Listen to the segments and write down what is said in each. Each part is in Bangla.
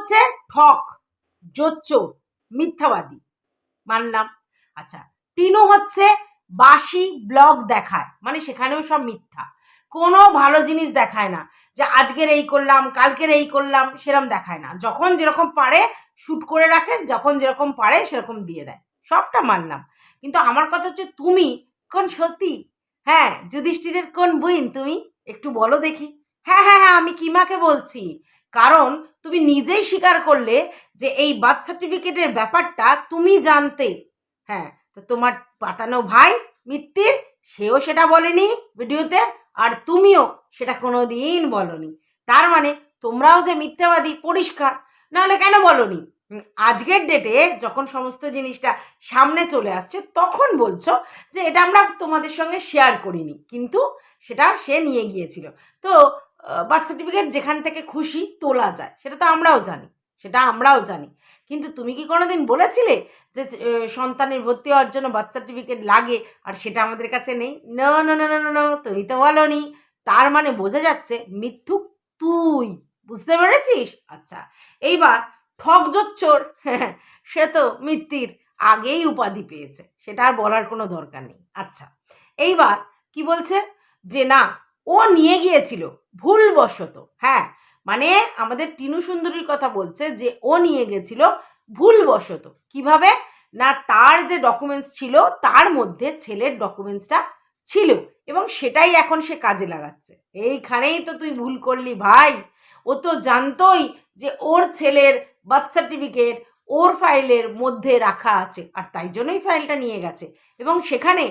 হচ্ছে ঠক জোচ্চোর মিথ্যাবাদী। মানলাম। আচ্ছা টিনু হচ্ছে বাসি ব্লগ দেখায় মানে সেখানেও সব মিথ্যা। কোনো ভালো জিনিস দেখায় না, যে আজকের এই করলাম, কালকের এই করলাম সেরকম দেখায় না। যখন যেরকম পারে শ্যুট করে রাখে, যখন যেরকম পারে, সেরকম দিয়ে দেয়। সবটা মানলাম। কিন্তু আমার কথা হচ্ছে, তুমি কোন সত্যি হ্যাঁ যুধিষ্ঠিরের কোন বইন তুমি? একটু বলো দেখি। হ্যাঁ হ্যাঁ হ্যাঁ আমি কিমাকে বলছি। কারণ তুমি নিজেই স্বীকার করলে যে এই বার্থ সার্টিফিকেটের ব্যাপারটা তুমি জানতে। হ্যাঁ তো তোমার পাতানো ভাই মিত্তির সেও সেটা বলেনি ভিডিওতে আর তুমিও সেটা কোনো দিন বলনি। তার মানে তোমরাও যে মিথ্যাবাদী, পরিষ্কার, নাহলে কেন বলনি? আজকের ডেটে যখন সমস্ত জিনিসটা সামনে চলে আসছে, তখন বলছো যে এটা আমরা তোমাদের সঙ্গে শেয়ার করিনি, কিন্তু সেটা সে নিয়ে গিয়েছিল। তো বার্থ সার্টিফিকেট যেখান থেকে খুশি তোলা যায়। সেটা তো আমরাও জানি, সেটা আমরাও জানি। কিন্তু তুমি কি কোনোদিন বলেছিলে যে সন্তানের ভর্তি হওয়ার জন্য বার্থ সার্টিফিকেট লাগে আর সেটা আমাদের কাছে নেই? না না না না না তুমি তো বলো নি তার মানে বোঝা যাচ্ছে মিথ্যুক তুই। বুঝতে পেরেছিস? আচ্ছা এইবার ঠক জোচ্চোর, সে তো মিত্তির আগেই উপাধি পেয়েছে, সেটা আর বলার কোনো দরকার নেই। আচ্ছা এইবার কি বলছে? যে না ও নিয়ে গিয়েছিল, ভুলবশত। হ্যাঁ মানে আমাদের টিনু সুন্দরীর কথা বলছে যে ও নিয়ে গেছিল ভুলবশত। কীভাবে? না, তার যে ডকুমেন্টস ছিল, তার মধ্যে ছেলের ডকুমেন্টসটা ছিল এবং সেটাই এখন সে কাজে লাগাচ্ছে। এইখানেই তো তুই ভুল করলি ভাই। ও তো জানতোই যে ওর ছেলের বার্থ সার্টিফিকেট ওর ফাইলের মধ্যে রাখা আছে, আর তাই জন্যই ফাইলটা নিয়ে গেছে। এবং সেখানে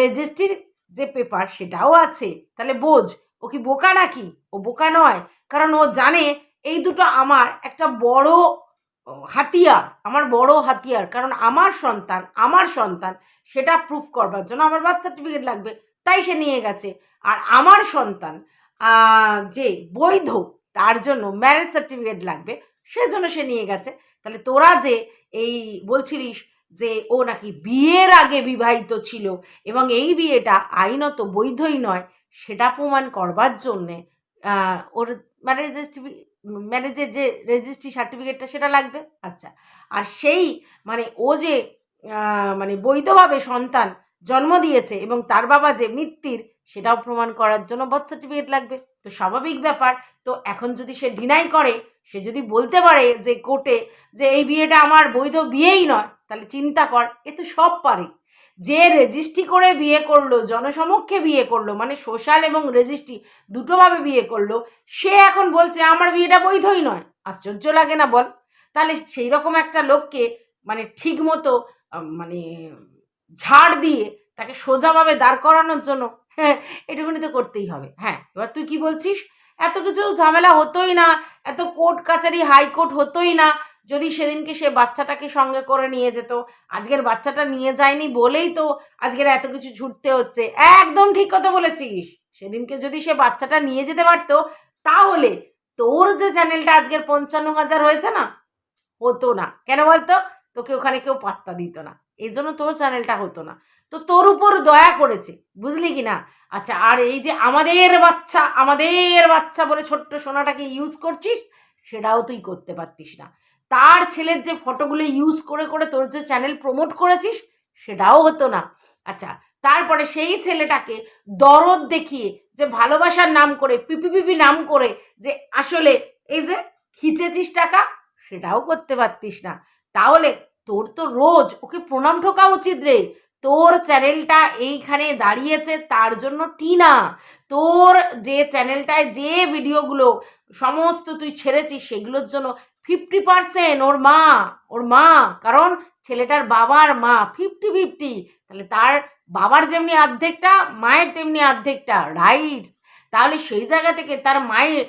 রেজিস্ট্রির যে পেপার সেটাও আছে। তাহলে বোঝ, ও কি বোকা নাকি? ও বোকা নয়। কারণ ও জানে এই দুটো আমার একটা বড় হাতিয়ার, আমার বড় হাতিয়ার। কারণ আমার সন্তান আমার সন্তান সেটা প্রুফ করবার জন্য আমার বার্থ সার্টিফিকেট লাগবে। তাই সে নিয়ে গেছে। আর আমার সন্তান যে বৈধ, তার জন্য ম্যারেজ সার্টিফিকেট লাগবে, সেজন্য সে নিয়ে গেছে। তাহলে তোরা যে এই বলছিলিস যে ও নাকি বিয়ের আগে বিবাহিত ছিল এবং এই বিয়েটা আইনত বৈধই নয়, সেটা প্রমাণ করবার জন্যে ওর ম্যারেজ ম্যারেজের যে রেজিস্ট্রি সার্টিফিকেটটা সেটা লাগবে। আচ্ছা আর সেই মানে ও যে মানে বৈধভাবে সন্তান জন্ম দিয়েছে এবং তার বাবা যে মৃত্যুর, সেটাও প্রমাণ করার জন্য বার্থ সার্টিফিকেট লাগবে। তো স্বাভাবিক ব্যাপার। তো এখন যদি সে ডিনাই করে, সে যদি বলতে পারে যে কোর্টে যে এই বিয়েটা আমার বৈধ বিয়েই নয়, তাহলে চিন্তা কর, এ তো সব পারে। যে রেজিস্ট্রি করে বিয়ে করল, জনসমক্ষে বিয়ে করল মানে সোশ্যাল এবং রেজিস্ট্রি দুটোভাবে বিয়ে করল, সে এখন বলছে আমার বিয়েটা বৈধই নয়। আশ্চর্য লাগে না বল? তাহলে সেই রকম একটা লোককে মানে ঠিক মতো মানে ঝাড় দিয়ে তাকে সোজাভাবে দাঁড় করানোর জন্য হ্যাঁ এটুকুনি তো করতেই হবে। হ্যাঁ এবার তুই কি বলছিস? এত কিছু ঝামেলা হতোই না, এত কোর্ট কাচারি হাইকোর্ট হতোই না, যদি সেদিনকে সে বাচ্চাটাকে সঙ্গে করে নিয়ে যেত। আজকের বাচ্চাটা নিয়ে যায়নি বলেই তো আজকের এত কিছু ছুটতে হচ্ছে। একদম ঠিক কথা বলেছিস। সেদিনকে যদি সে বাচ্চাটা নিয়ে যেতে পারতো, তাহলে তোর যে চ্যানেলটা আজকের পঞ্চান্ন হাজার হয়েছে না, হতো না। কেন বলতো? তোকে ওখানে কেউ পাত্তা দিত না। এই জন্য তোর চ্যানেলটা হতো না। তো তোর উপর দয়া করেছে, বুঝলি কি না? আচ্ছা আর এই যে আমাদের বাচ্চা আমাদের বাচ্চা বলে ছোট্ট সোনাটাকে ইউজ করছিস, সেটাও তুই করতে পারতিস না। তার ছেলের যে ফটোগুলো ইউজ করে করে তোর যে চ্যানেল প্রমোট করেছিস, সেটাও হতো না। আচ্ছা তারপরে সেই ছেলেটাকে দরদ দেখিয়ে যে ভালোবাসার নাম করে, পিপি পিপি নাম করে যে আসলে এই যে খিচেছিস টাকা, সেটাও করতে পারতিস না। তাহলে তোর তো রোজ ওকে প্রণাম ঠোকা উচিত রে। তোর চ্যানেলটা এইখানে দাঁড়িয়েছে, তার জন্য টিনা, তোর যে চ্যানেলটায় যে ভিডিওগুলো সমস্ত তুই ছেড়েছিস, সেগুলোর জন্য ফিফটি পার্সেন্ট ওর মা ওর মা, কারণ ছেলেটার বাবার মা ফিফটি ফিফটি তাহলে তার বাবার যেমনি অর্ধেকটা মায়ের তেমনি অর্ধেকটা রাইটস তাহলে সেই জায়গা থেকে তার মায়ের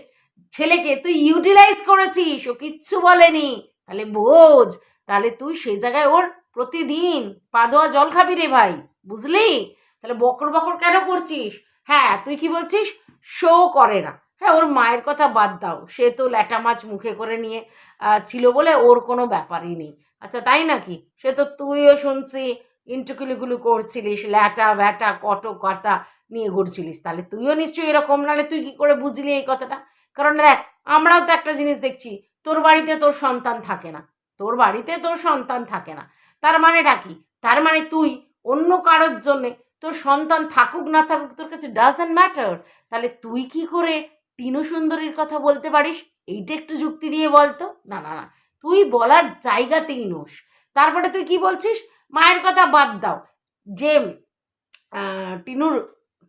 ছেলেকে তুই ইউটিলাইজ করেছিস, ও কিচ্ছু বলেনি। তাহলে বোঝ, তাহলে তুই সেই জায়গায় ওর প্রতিদিন পা ধোয়া জল খাবি রে ভাই, বুঝলি? তাহলে বকর বকর কেন করছিস? হ্যাঁ তুই কি বলছিস? শো করে না। হ্যাঁ ওর মায়ের কথা বাদ দাও। সে তো ল্যাটা মাছ মুখে করে নিয়ে ছিল বলে ওর কোনো ব্যাপারই নেই। আচ্ছা তাই নাকি? সে তো তুইও শুনছি, ইন্টুকুলিগুলো করছিলিস, ল্যাটা ব্যাটা, কটো কাটা নিয়ে ঘুরছিলিস। তাহলে তুইও নিশ্চয়ই এরকম, নাহলে তুই কি করে বুঝলি এই কথাটা? কারণ দেখ, আমরাও তো একটা জিনিস দেখছি, তোর বাড়িতে তোর সন্তান থাকে না। তোর বাড়িতে তোর সন্তান থাকে না। তার মানেটা কি? তার মানে তুই অন্য কারোর জন্যে তোর সন্তান থাকুক না থাকুক, তোর কাছে ডাজেন্ট ম্যাটার তাহলে তুই কি করে টিনু সুন্দরীর কথা বলতে পারিস? এইটা একটু যুক্তি দিয়ে বলতো না না না। তুই বলার জায়গাতেই নোস। তারপরে তুই কি বলছিস? মায়ের কথা বাদ দাও। যে টিনুর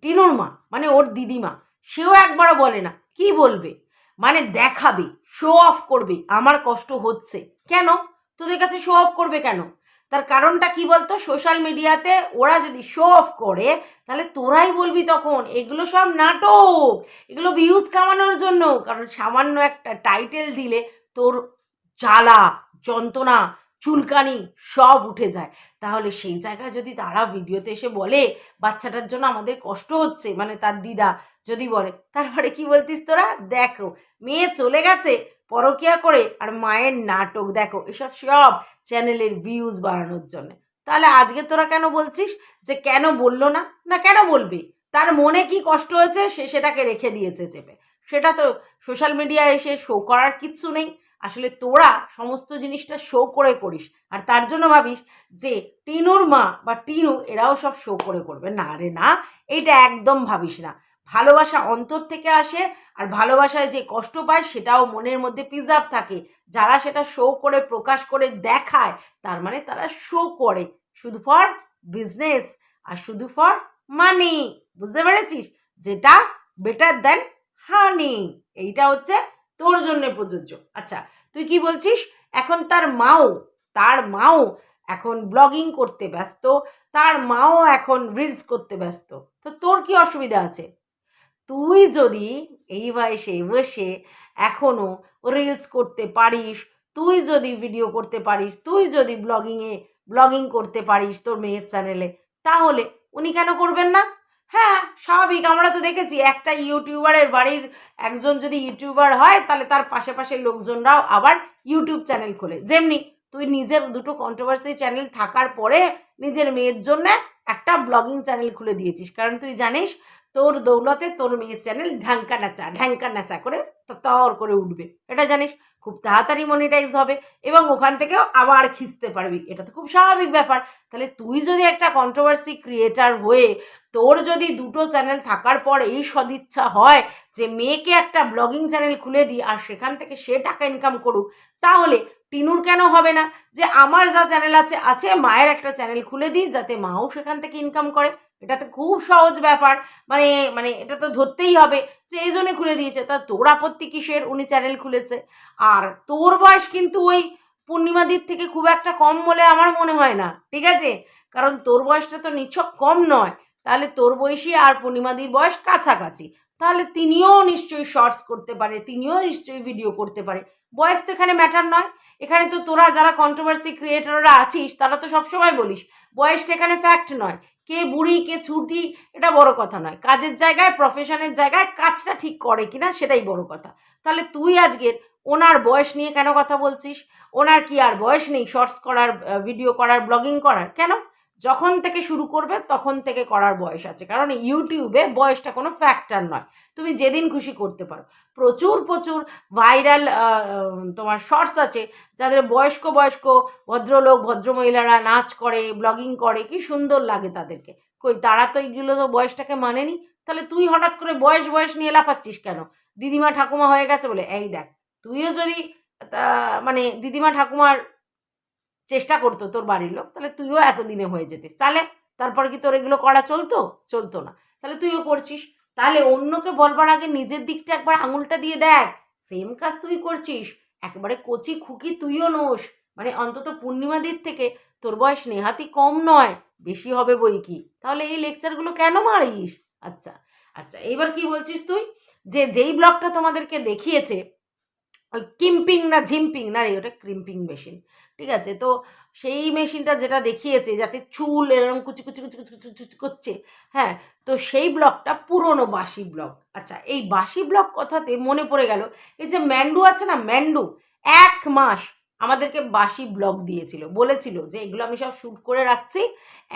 টিনুর মা মানে ওর দিদিমা, সেও একবারও বলে না। কি বলবে? মানে দেখাবে শো অফ করবে। আমার কষ্ট হচ্ছে। কেন? তোদের কাছে শো অফ করবে কেন? তার কারণটা কি বলতো? সোশ্যাল মিডিয়াতে ওরা যদি শো অফ করে, তাহলে তোরাই বলবি তখন, এগুলো সব নাটক, এগুলো ভিউজ কামানোর জন্য। কারণ সামান্য একটা টাইটেল দিলে তোর জ্বালা, যন্ত্রণা, চুলকানি সব উঠে যায়। তাহলে সেই জায়গায় যদি তারা ভিডিওতে এসে বলে, বাচ্চাটার জন্য আমাদের কষ্ট হচ্ছে মানে তার দিদা যদি বলে, তারপরে কি বলতিস তোরা? দেখো, মেয়ে চলে গেছে পরকিয়া করে আর মায়ের নাটক। দেখো, এসব সব চ্যানেলের ভিউজ বাড়ানোর জন্য। তাহলে আজকে তোরা কেন বলছিস যে কেন বলল না? না, কেন বলবি? তার মনে কি কষ্ট হয়েছে? সে সেটাকে রেখে দিয়েছে চেপে। সেটা তো সোশ্যাল মিডিয়ায় এসে শো করার কিচ্ছু নেই। আসলে তোরা সমস্ত জিনিসটা শো করে করিস। আর তার জন্য ভাবিস যে টিনুর মা বা টিনু এরাও সব শো করে করবে। না রে না, এইটা একদম ভাবিস না। ভালোবাসা অন্তর থেকে আসে আর ভালোবাসায় যে কষ্ট পায় সেটাও মনের মধ্যে প্রিজার্ভ থাকে। যারা সেটা শো করে, প্রকাশ করে, দেখায়, তার মানে তারা শো করে। শুধু ফর বিজনেস আর শুধু ফর মানি বুঝতে পেরেছিস? যেটা বেটার দেন হানি এইটা হচ্ছে তোর জন্য প্রযোজ্য। আচ্ছা তুই কি বলছিস? এখন তার মাও তার মাও এখন ব্লগিং করতে ব্যস্ত, তার মাও এখন রিলস করতে ব্যস্ত। তো তোর কি অসুবিধা আছে? তুই যদি এই বয়সে বসে এখনও রিলস করতে পারিস, তুই যদি ভিডিও করতে পারিস, তুই যদি ব্লগিংয়ে ব্লগিং করতে পারিস তোর মেয়ের চ্যানেলে তাহলে উনি কেন করবেন না? হ্যাঁ স্বাভাবিক, আমরা তো দেখেছি একটা ইউটিউবারের বাড়ির একজন যদি ইউটিউবার হয়, তাহলে তার পাশে পাশে লোকজনরাও আবার ইউটিউব চ্যানেল খোলে। যেমনি তুই নিজের দুটো কন্ট্রোভার্সি চ্যানেল থাকার পরে নিজের মেয়ের জন্য একটা ব্লগিং চ্যানেল খুলে দিয়েছিস। কারণ তুই জানিস তোর দৌলতে তোর মেয়ের চ্যানেল ঢ্যাঙ্কা নাচা ঢ্যাঙ্কা নাচা করে তর করে উঠবে। এটা জানিস? খুব তাড়াতাড়ি মনিটাইজ হবে এবং ওখান থেকেও আবার খিস্তে পারবি। এটা তো খুব স্বাভাবিক ব্যাপার। তাহলে তুই যদি একটা কন্ট্রোভার্সি ক্রিয়েটার হয়ে তোর যদি দুটো চ্যানেল থাকার পর এই সদিচ্ছা হয় যে মেয়েকে একটা ব্লগিং চ্যানেল খুলে দিই আর সেখান থেকে সে টাকা ইনকাম করুক, তাহলে টিনুর কেন হবে না? যে আমার যা চ্যানেল আছে আছে মায়ের একটা চ্যানেল খুলে দিই যাতে মাও সেখান থেকে ইনকাম করে। এটা তো খুব সহজ ব্যাপার। মানে মানে এটা তো ধরতেই হবে যে এই জন্যে খুলে দিয়েছে। তা তোর আপত্তি কিসের? উনি চ্যানেল খুলেছে। আর তোর বয়স কিন্তু ওই পূর্ণিমাদির থেকে খুব একটা কম বলে আমার মনে হয় না, ঠিক আছে? কারণ তোর বয়সটা তো নিছক কম নয়। তাহলে তোর বয়সী আর পূর্ণিমাদির বয়স কাছাকাছি। তাহলে তিনিও নিশ্চয়ই শর্টস করতে পারে, তিনিও নিশ্চয়ই ভিডিও করতে পারে। বয়স তো এখানে ম্যাটার নয়। এখানে তো তোরা যারা কন্ট্রোভার্সি ক্রিয়েটাররা আছিস, তারা তো সবসময় বলিস, বয়সটা এখানে ফ্যাক্ট নয়। কে বুড়ি, কে ছুটি, এটা বড় কথা নয়। কাজের জায়গায় প্রফেশনের জায়গায় কাজটা ঠিক করে কিনা সেটাই বড় কথা। তাহলে তুই আজকের ওনার বয়স নিয়ে কেন কথা বলছিস? ওনার কি আর বয়স নেই? শর্টস করার ভিডিও করার ব্লগিং করার? কেন? যখন থেকে শুরু করবে, তখন থেকে করার বয়স আছে। কারণ ইউটিউবে বয়সটা কোনো ফ্যাক্টর নয়। তুমি যেদিন খুশি করতে পারো। প্রচুর প্রচুর ভাইরাল তোমার শর্টস আছে, যাদের বয়স্ক বয়স্ক, ভদ্রলোক, ভদ্রমহিলারা নাচ করে ব্লগিং করে, কি সুন্দর লাগে তাদেরকে। কই, তারা তো এইগুলো তো বয়সটাকে মানেনি। তাহলে তুই হঠাৎ করে বয়স বয়স নিয়ে লাফাচ্ছিস কেন? দিদিমা ঠাকুমা হয়ে গেছে বলে, এই দেখ, তুইও যদি মানে দিদিমা ঠাকুমার চেষ্টা করতো তোর বাড়ির লোক, তাহলে তুইও এতদিনে হয়ে যেতিস। তাহলে তারপর কি তোর এগুলো করা চলতো? চলতো না। তাহলে তুইও করছিস। তাহলে অন্যকে বলবার আগে নিজের দিকটা একবার আঙুলটা দিয়ে দেখ। সেম কাজ তুই করছিস। একেবারে কচি খুকি তুইও নোস। মানে অন্তত পূর্ণিমা দিক থেকে তোর বয়স নেহাতি কম নয়। বেশি হবে বই কি? তাহলে এই লেকচারগুলো কেন মারিস? আচ্ছা আচ্ছা এইবার কি বলছিস তুই? যে যেই ব্লগটা তোমাদেরকে দেখিয়েছে, ওই কিম্পিং না ঝিম্পিং, না রে, ওটা ক্রিম্পিং মেশিন ঠিক আছে? তো সেই মেশিনটা যেটা দেখিয়েছে যাতে চুল এরকম কুচি কুচি কুচি কুচি কুচি কুচি করছে হ্যাঁ? তো সেই ব্লগটা পুরনো বাসি ব্লগ আচ্ছা এই বাসি ব্লগ কথাতে মনে পড়ে গেল, এই যে ম্যান্ডু আছে না, ম্যান্ডু, এক মাস আমাদেরকে বাসি ব্লগ দিয়েছিল। বলেছিল যে এগুলো আমি সব শ্যুট করে রাখছি,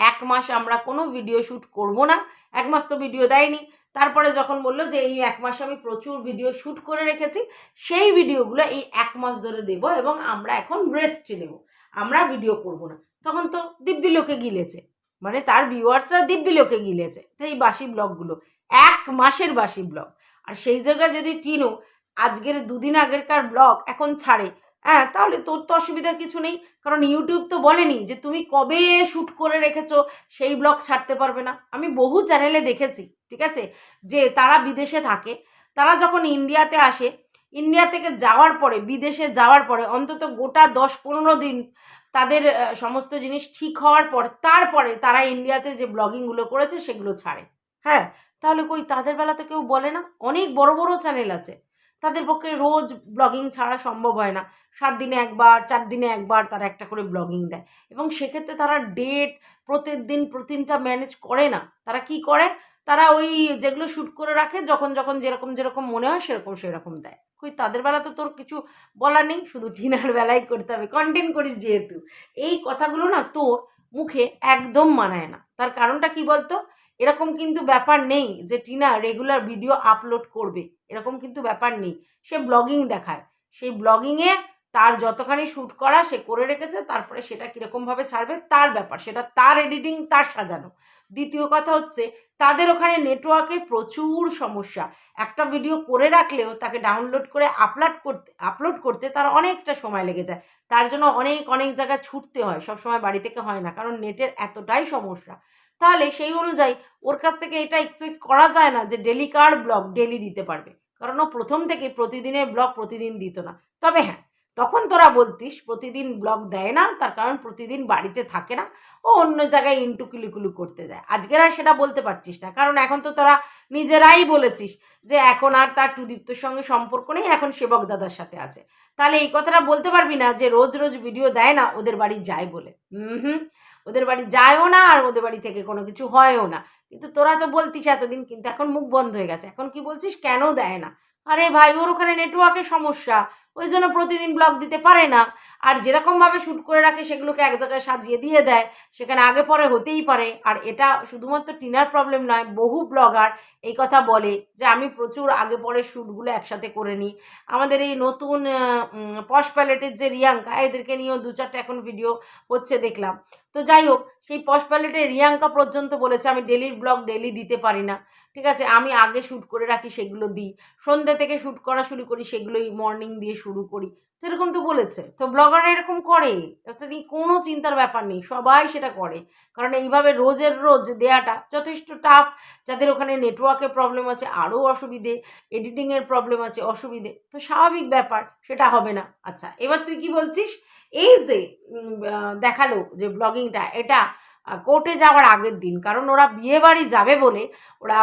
এক মাস আমরা কোনো ভিডিও শ্যুট করব না, এক মাস তো ভিডিও দেয়নি। তারপরে যখন বলল যে এই এক মাসে আমি প্রচুর ভিডিও শ্যুট করে রেখেছি, সেই ভিডিওগুলো এই এক মাস ধরে দেব এবং আমরা এখন রেস্ট নেব। আমরা ভিডিও করব না। তখন তো দিব্যি লোকে গিলেছে। মানে তার ভিউয়ার্সরা দিব্যি লোকে গিলেছে। এই বাসি ব্লগগুলো। এক মাসের বাসি ব্লগ। আর সেই জায়গায় যদি টিনো, আজকের দুদিন আগেরকার ব্লগ এখন ছাড়ে হ্যাঁ তাহলে তোর তো অসুবিধার কিছু নেই। কারণ ইউটিউব তো বলেনি যে তুমি কবে শ্যুট করে রেখেছো, সেই ব্লগ ছাড়তে পারবে না। আমি বহু চ্যানেলে দেখেছি, ঠিক আছে? যে তারা বিদেশে থাকে। তারা যখন ইন্ডিয়াতে আসে, ইন্ডিয়া থেকে যাওয়ার পরে, বিদেশে যাওয়ার পরে, অন্তত গোটা দশ পনেরো দিন তাদের সমস্ত জিনিস ঠিক হওয়ার পর, তারপরে তারা ইন্ডিয়াতে যে ব্লগিংগুলো করেছে, সেগুলো ছাড়ে। হ্যাঁ তাহলে কই তাদের বেলা তো কেউ বলে না? অনেক বড় বড় চ্যানেল আছে। তাদের পক্ষে রোজ ব্লগিং ছাড়া সম্ভব হয় না। সাত দিনে একবার, চার দিনে একবার তারা একটা করে ব্লগিং দেয়। এবং সেক্ষেত্রে তারা ডেট প্রতিদিন প্রতিদিনটা ম্যানেজ করে না। তারা কি করে? তারা ওই যেগুলো শ্যুট করে রাখে, যখন যখন যেরকম যেরকম মনে হয় সেরকম সেরকম দেয়। কই তাদের বেলা তো তোর কিছু বলার নেই, শুধু টিনার বেলায় করতে হবে। কন্টেন্ট করিস যেহেতু। এই কথাগুলো না তোর মুখে একদম মানায় না। তার কারণটা কি বলতো? এরকম কিন্তু ব্যাপার নেই যে টিনা রেগুলার ভিডিও আপলোড করবে, এরকম কিন্তু ব্যাপার নেই। সে ব্লগিং দেখায়, সেই ব্লগিংয়ে তার যতখানি শ্যুট করা সে করে রেখেছে, তারপরে সেটা কীরকমভাবে ছাড়বে তার ব্যাপার, সেটা তার এডিটিং তার সাজানো। দ্বিতীয় কথা হচ্ছে, তাদের ওখানে নেটওয়ার্কের প্রচুর সমস্যা। একটা ভিডিও করে রাখলেও তাকে ডাউনলোড করে আপলোড করতে আপলোড করতে তার অনেকটা সময় লেগে যায়। তার জন্য অনেক অনেক জায়গায় ছুটতে হয় সব সময় বাড়ি থেকে হয় না, কারণ নেটের এতটাই সমস্যা। তাহলে সেই অনুযায়ী ওর কাছ থেকে এটা এক্সপেক্ট করা যায় না যে ডেলি কার ব্লগ ডেলি দিতে পারবে। কারণ ও প্রথম থেকে প্রতিদিনের ব্লগ প্রতিদিন দিত না। তবে হ্যাঁ তখন তোরা বলতিস প্রতিদিন ব্লগ দেয় না, তার কারণ প্রতিদিন বাড়িতে থাকে না, ও অন্য জায়গায় ইন্টু কিলুকুলু করতে যায়। আজকের আর সেটা বলতে পারছিস না। কারণ এখন তো তোরা নিজেরাই বলেছিস যে এখন আর তার টুদীপ্তর সঙ্গে সম্পর্ক নেই, এখন সেবক দাদার সাথে আছে। তাহলে এই কথাটা বলতে পারবি না যে রোজ রোজ ভিডিও দেয় না, ওদের বাড়ি যায় বলে। হুম হুম। ওদের বাড়ি যায়ও না আর ওদের বাড়ি থেকে কোনো কিছু হয়ও না। কিন্তু তোরা তো বলতিস এতদিন কিন্তু এখন মুখ বন্ধ হয়ে গেছে। এখন কি বলছিস? কেন দেয় না? আরে ভাই, ওর ওখানে নেটওয়ার্কের সমস্যা। ওই জন্য প্রতিদিন ব্লগ দিতে পারে না। আর যেরকমভাবে শ্যুট করে রাখে, সেগুলোকে এক জায়গায় সাজিয়ে দিয়ে দেয়। সেখানে আগে পরে হতেই পারে। আর এটা শুধুমাত্র টিনার প্রবলেম নয়, বহু ব্লগার এই কথা বলে যে, আমি প্রচুর আগে পরে শ্যুটগুলো একসাথে করে নিই। আমাদের এই নতুন পশ প্যালেটের যে রিয়াঙ্কা, এদেরকে নিয়েও দু চারটে এখন ভিডিও হচ্ছে দেখলাম। তো যাই হোক, সেই পশ প্যালেটের রিয়াঙ্কা পর্যন্ত বলেছে, আমি ডেলির ব্লগ ডেলি দিতে পারি না। ঠিক আছে, আমি আগে শ্যুট করে রাখি, সেগুলো দিই। সন্ধ্যে থেকে শ্যুট করা শুরু করি, সেগুলোই মর্নিং দিয়ে শুরু করি। তো এরকম তো বলেছে। তো ব্লগাররা এরকম করে। নিয়ে কোনো চিন্তার ব্যাপার নেই। সবাই সেটা করে। কারণ এইভাবে রোজের রোজ দেয়াটা যথেষ্ট টাফ যাদের ওখানে নেটওয়ার্কের প্রবলেম আছে আরও অসুবিধে। এডিটিংয়ের প্রবলেম আছে, অসুবিধে। তো স্বাভাবিক ব্যাপার, সেটা হবে না। আচ্ছা এবার তুই কি বলছিস? এই যে দেখাল যে ব্লগিংটা এটা কোর্টে যাওয়ার আগের দিন, কারণ ওরা বিয়ে বাড়ি যাবে বলে ওরা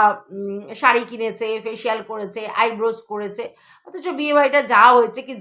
শাড়ি কিনেছে ফেসিয়াল করেছে আইব্রোজ করেছে, অথচ বিয়ে বাড়িটা যাওয়া হয়েছে কি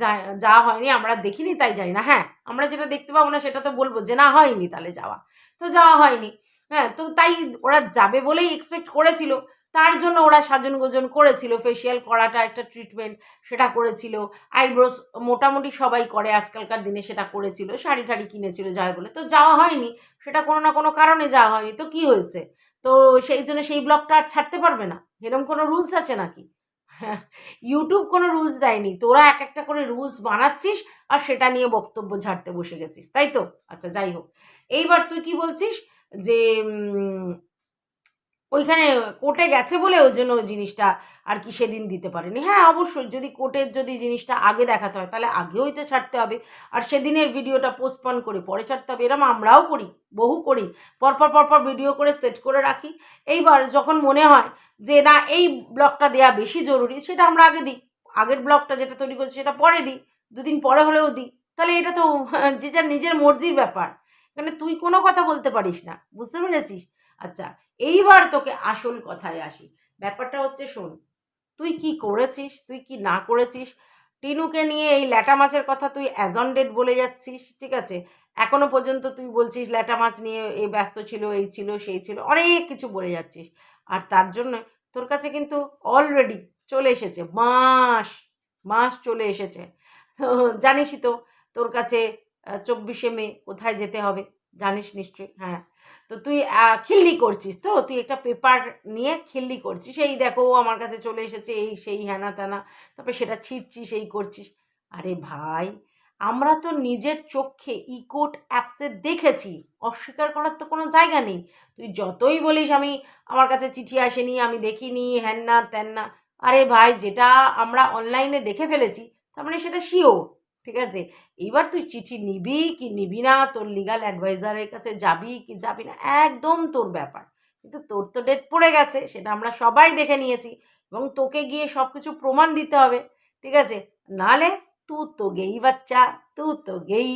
যাওয়া হয়নি, আমরা দেখিনি তাই জানি না। হ্যাঁ আমরা যেটা দেখতে পাবো না সেটা তো বলব যে না, হয়নি তাহলে যাওয়া। তো যাওয়া হয়নি। হ্যাঁ তো তাই ওরা যাবে বলেই এক্সপেক্ট করেছিল। তার জন্য ওরা সাজন গোজন করেছিল ফেসিয়াল করাটা একটা ট্রিটমেন্ট সেটা করেছিল। আইব্রোস মোটামুটি সবাই করে, আজকালকার দিনে সেটা করেছিল। শাড়ি টাড়ি কিনেছিল যাবে বলে। তো যাওয়া হয়নি, সেটা কোনো না কোনো কারণে যাওয়া হয়নি। তো কি হয়েছে? তো সেই জন্য সেই ব্লগটা আর ছাড়তে পারবে না। এরকম কোনো রুলস আছে নাকি? ইউটিউব কোনো রুলস দেয়নি। তোরা এক একটা করে রুলস বানাচ্ছিস আর সেটা নিয়ে বক্তব্য ঝাড়তে বসে গেছিস। তাই তো? আচ্ছা যাই হোক। এইবার তুই কি বলছিস যে ওইখানে কোর্টে গেছে বলে ওই জন্য ওই জিনিসটা আর কি সেদিন দিতে পারেনি। হ্যাঁ অবশ্যই যদি কোর্টের যদি জিনিসটা আগে দেখাতে হয়, তাহলে আগে হইতে ছাড়তে হবে। আর সেদিনের ভিডিওটা পোস্টপন করে, পরে ছাড়তে হবে। এরম আমরাও করি, বহু করি। পরপর পরপর ভিডিও করে সেট করে রাখি। এইবার যখন মনে হয় যে না, এই ব্লগটা দেওয়া বেশি জরুরি, সেটা আমরা আগে দিই। আগের ব্লগটা যেটা তৈরি করছি, সেটা পরে দিই। দুদিন পরে হলেও দিই। তাহলে এটা তো যে যার নিজের মর্জির ব্যাপার। এখানে তুই কোনো কথা বলতে পারিস না। বুঝতে পেরেছিস? আচ্ছা এইবার তোকে আসল কথায় আসি। ব্যাপারটা হচ্ছে শোন, তুই কি করেছিস, তুই কি না করেছিস? টিনুকে নিয়ে এই ল্যাটা মাছের কথা তুই অ্যাজন্ডেড বলে যাচ্ছিস, ঠিক আছে? এখনও পর্যন্ত তুই বলছিস ল্যাটা মাছ নিয়ে এই ব্যস্ত ছিল, এই ছিল, সেই ছিল, অনেক কিছু বলে যাচ্ছিস। আর তার জন্য তোর কাছে কিন্তু অলরেডি চলে এসেছে, মাস মাস চলে এসেছে। জানিসই তো, তোর কাছে চব্বিশে মে কোথায় যেতে হবে? জানিস নিশ্চয়ই হ্যাঁ। তো তুই খিল্লি করছিস তো? তুই একটা পেপার নিয়ে খিল্লি করছিস। এই দেখো আমার কাছে চলে এসেছে, এই, সেই হ্যানা ত্যানা তারপরে সেটা ছিঁড়ছিস এই করছিস। আরে ভাই, আমরা তো নিজের চোখে ইকোট অ্যাপসে দেখেছি। অস্বীকার করার তো কোনো জায়গা নেই। তুই যতই বলিস আমি, আমার কাছে চিঠি আসেনি, আমি দেখিনি হ্যান না ত্যান না আরে ভাই, যেটা আমরা অনলাইনে দেখে ফেলেছি, তার মানে সেটা শিওর ঠিক আছে? এইবার তুই চিঠি নিবি কি নিবি না? তোর লিগাল অ্যাডভাইজারের কাছে যাবি কি যাবি না? একদম তোর ব্যাপার। কিন্তু তোর তো ডেট পড়ে গেছে, সেটা আমরা সবাই দেখে নিয়েছি এবং তোকে গিয়ে সব কিছু প্রমাণ দিতে হবে, ঠিক আছে? নালে তু তো গেই বাচ্চা, তু তো গেই।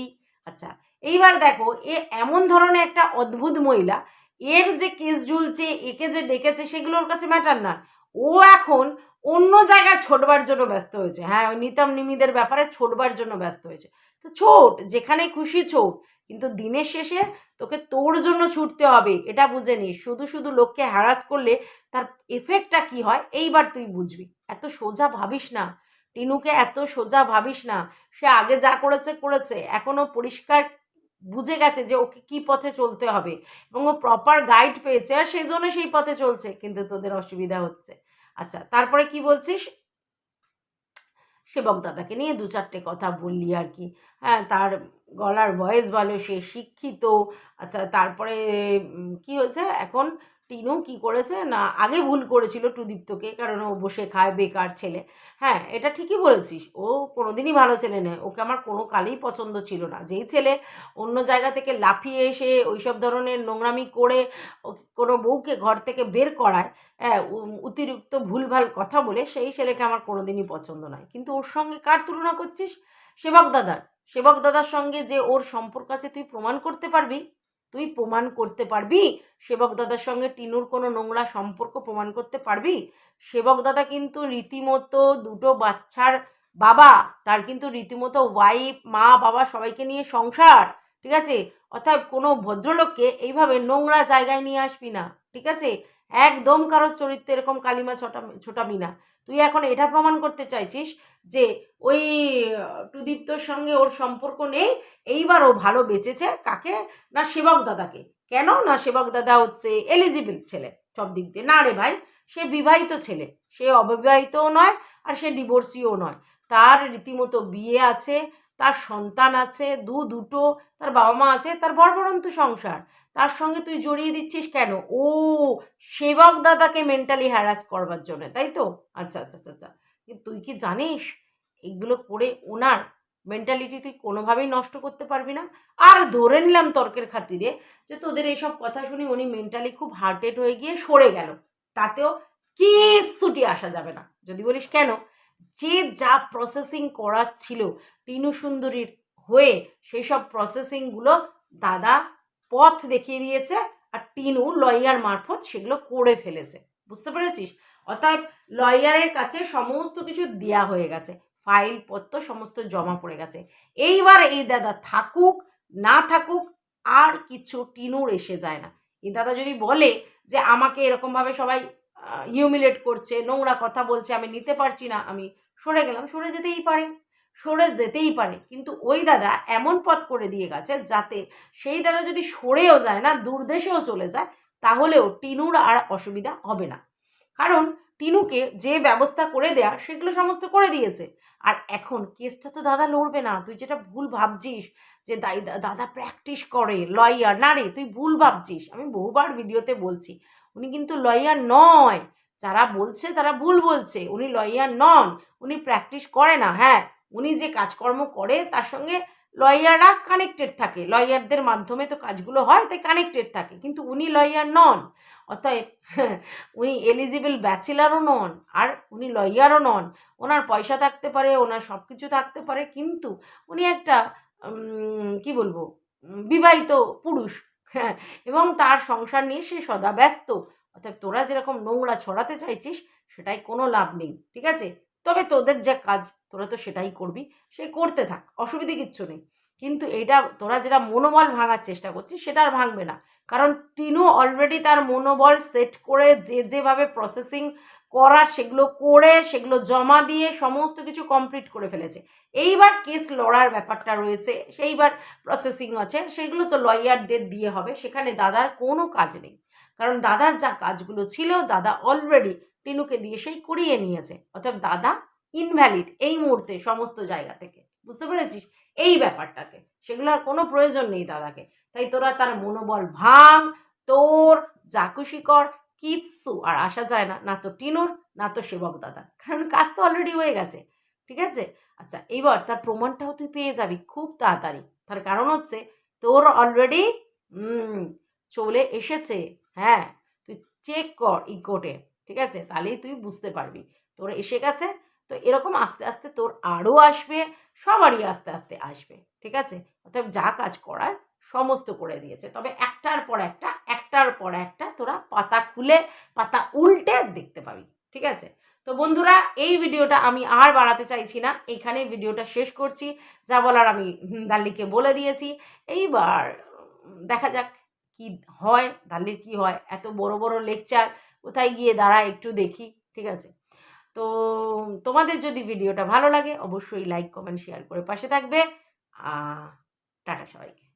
আচ্ছা এইবার দেখো, এ এমন ধরনের একটা অদ্ভুত মহিলা, এর যে কেস ঝুলছে, একে যে ডেকেছে, সেগুলোর কাছে ম্যাটার না। ও এখন অন্য জায়গায় ছোটবার জন্য ব্যস্ত হয়েছে। হ্যাঁ ওই নিতম নিমিদের ব্যাপারে ছোটবার জন্য ব্যস্ত হয়েছে। তো ছোট, যেখানে খুশি ছোট, কিন্তু দিনের শেষে তোকে তোর জন্য ছুটতে হবে, এটা বুঝে নিস। শুধু শুধু লোককে হ্যারাস করলে তার এফেক্টটা কি হয়, এইবার তুই বুঝবি। এত সোজা ভাবিস না। টিনুকে এত সোজা ভাবিস না। সে আগে যা করেছে করেছে। এখনও পরিষ্কার বুঝে গেছে যে ওকে কি পথে চলতে হবে এবং ও প্রপার গাইড পেয়েছে আর সেই জন্য সেই পথে চলছে। কিন্তু তোদের অসুবিধা হচ্ছে। আচ্ছা তারপরে কি বলছিস? সেবক দাদাকে নিয়ে দু চারটে কথা বললি আর কি। হ্যাঁ তার গলার ভয়েস ভালো, সে শিক্ষিত। আচ্ছা তারপরে কি হয়েছে এখন? টিনু কি করেছে? না, আগে ভুল করেছিল টুদীপ্তকে, কারণ ও বসে খায় বেকার ছেলে। হ্যাঁ এটা ঠিকই বলেছিস। ও কোনোদিনই ভালো ছেলে নয়। ওকে আমার কোনো কালেই পছন্দ ছিল না। যেই ছেলে অন্য জায়গা থেকে লাফিয়ে এসে ওইসব ধরনের নোংরামি করে কোনো বউকে ঘর থেকে বের করায় হ্যাঁ অতিরিক্ত ভুলভাল কথা বলে সেই ছেলেকে আমার কোনোদিনই পছন্দ নয়। কিন্তু ওর সঙ্গে কার তুলনা করছিস? সেবক দাদার। সেবক দাদার সঙ্গে যে ওর সম্পর্ক আছে তুই প্রমাণ করতে পারবি? তুই প্রমাণ করতে পারবি? সেবক দাদার সঙ্গে টিনুর কোনো নোংরা সম্পর্ক প্রমাণ করতে পারবি? সেবক দাদা কিন্তু রীতিমতো দুটো বাচ্চার বাবা। তার কিন্তু রীতিমতো ওয়াইফ মা, বাবা সবাইকে নিয়ে সংসার, ঠিক আছে? অর্থাৎ কোনো ভদ্রলোককে এইভাবে নোংরা জায়গায় নিয়ে আসবি না, ঠিক আছে? একদম কারোর চরিত্রে এরকম কালিমা ছটা ছোটাবি না। তুই এখন এটা প্রমাণ করতে চাইছিস যে ওই টুদীপ্তর সঙ্গে ওর সম্পর্ক নেই, এইবার ও ভালো বেঁচেছে কাকে? না সেবক দাদাকে। কেন? না সেবক দাদা হচ্ছে এলিজিবল ছেলে। সব দিক দিয়ে। না রে ভাই, সে বিবাহিত ছেলে। সে অবিবাহিতও নয় আর সে ডিভোর্সিও নয়। তার রীতিমতো বিয়ে আছে তার সন্তান আছে, দু, দুটো, তার বাবা মা আছে, তার বর্বরন্ত সংসার। তার সঙ্গে তুই জড়িয়ে দিচ্ছিস কেন? ও সেবক দাদাকে মেন্টালি হ্যারাস করবার জন্য, তাই তো? আচ্ছা আচ্ছা আচ্ছা আচ্ছা। তুই কি জানিস? এগুলো করে ওনার মেন্টালিটি তুই কোনোভাবেই নষ্ট করতে পারবি না। আর ধরে নিলাম তর্কের খাতিরে যে তোদের এইসব কথা শুনি উনি মেন্টালি খুব হার্টেড হয়ে গিয়ে সরে গেল। তাতেও কিচ্ছুটি আসা যাবে না। যদি বলিস কেন? যে যা প্রসেসিং করার ছিল সুন্দরীর হয়ে সেই সব প্রসেসিংগুলো দাদা পথ দেখিয়ে দিয়েছে আর টিনু লয়ার মারফত সেগুলো করে ফেলেছে। বুঝতে পেরেছিস? অতএব লয়ারের কাছে সমস্ত কিছু দেয়া হয়ে গেছে। ফাইল পত্র সমস্ত জমা পড়ে গেছে। এইবার এই দাদা থাকুক, না থাকুক, আর কিছু টিনুর এসে যায় না। এই দাদা যদি বলে যে আমাকে এরকমভাবে সবাই হিউমিলেট করছে, নোংরা কথা বলছে, আমি নিতে পারছি না, আমি সরে গেলাম, সরে যেতেই পারে, সরে যেতেই পারে, কিন্তু ওই দাদা এমন পথ করে দিয়ে গেছে যাতে সেই দাদা যদি সরেও যায় না, দূরদেশেও চলে যায়, তাহলেও টিনুর আর অসুবিধা হবে না। কারণ টিনুকে যে ব্যবস্থা করে দেয়া, সেগুলো সমস্ত করে দিয়েছে। আর এখন কেসটা তো দাদা লড়বে না, তুই যেটা ভুল ভাবছিস যে দাদা প্র্যাকটিস করে লয়ার না রে, তুই ভুল ভাবছিস, আমি বহুবার ভিডিওতে বলছি উনি কিন্তু লয়ার নয়। যারা বলছে তারা ভুল বলছে। উনি লয়ার নন। উনি প্র্যাকটিস করে না হ্যাঁ। উনি যে কাজকর্ম করে তার সঙ্গে লয়াররা কানেক্টেড থাকে। লয়ারদের মাধ্যমে তো কাজগুলো হয়, তাই কানেক্টেড থাকে। কিন্তু উনি লয়ার নন। অতএব উনি এলিজিবল ব্যাচেলারও নন, আর উনি লয়ারও নন। ওনার পয়সা থাকতে পারে, ওনার সব কিছু থাকতে পারে, কিন্তু উনি একটা কি বলব বিবাহিত পুরুষ। হ্যাঁ এবং তার সংসার নিয়ে সে সদা ব্যস্ত। অর্থাৎ তোরা যেরকম নোংরা ছড়াতে চাইছিস, সেটাই কোনো লাভ নেই, ঠিক আছে? তবে তোদের যে কাজ, তোরা তো সেটাই করবি, সে করতে থাক, অসুবিধে কিচ্ছু নেই। কিন্তু এটা, তোরা যেটা মনোবল ভাঙার চেষ্টা করছিস, সেটা আর ভাঙবে না। কারণ টিনু অলরেডি তার মনোবল সেট করে যে যেভাবে প্রসেসিং করার, সেগুলো করে, সেগুলো জমা দিয়ে সমস্ত কিছু কমপ্লিট করে ফেলেছে। এইবার কেস লড়ার ব্যাপারটা রয়েছে, সেইবার প্রসেসিং আছে, সেগুলো তো লয়ারদের দিয়ে হবে, সেখানে দাদার কোনো কাজ নেই। কারণ দাদার যা কাজগুলো ছিল, দাদা অলরেডি টিনুকে দিয়ে সেই করিয়ে নিয়েছে। অর্থাৎ দাদা ইনভ্যালিড এই মুহূর্তে সমস্ত জায়গা থেকে। বুঝতে পেরেছিস? এই ব্যাপারটাতে। আর কোনো প্রয়োজন নেই দাদাকে। তাই তোরা তার মনোবল ভাঙ, তোর যা খুশি কর কিচ্ছু আর আসা যায় না। না তো টিনুর, না তো সেবক দাদা কারণ কাজ তো অলরেডি হয়ে গেছে, ঠিক আছে? আচ্ছা এইবার তার প্রমাণটাও তুই পেয়ে যাবি খুব তাড়াতাড়ি। তার কারণ হচ্ছে তোর অলরেডি চলে এসেছে। হ্যাঁ তুই চেক কর ইকোটে ঠিক আছে? তাহলেই তুই বুঝতে পারবি। তোর এসে গেছে, তো এরকম আস্তে আস্তে তোর আরও আসবে, সবারই আস্তে আস্তে আসবে, ঠিক আছে? অর্থাৎ যা কাজ করার সমস্ত করে দিয়েছে। তবে একটার পর একটা একটার পর একটা তোরা পাতা খুলে, পাতা উল্টে দেখতে পাবি, ঠিক আছে? তো বন্ধুরা, এই ভিডিওটা আমি আর বাড়াতে চাইছি না এইখানে ভিডিওটা শেষ করছি, যা বলার আমি দাল্লিকে বলে দিয়েছি। এইবার দেখা যাক কি হয়, দাল্লির কি হয়, এত বড় বড় লেকচার কোথায় গিয়ে দাঁড়ায় একটু দেখি, ঠিক আছে? তো তোমাদের যদি ভিডিওটা ভালো লাগে, অবশ্যই লাইক কমেন্ট শেয়ার করে পাশে থাকবে। টাটা সবাইকে।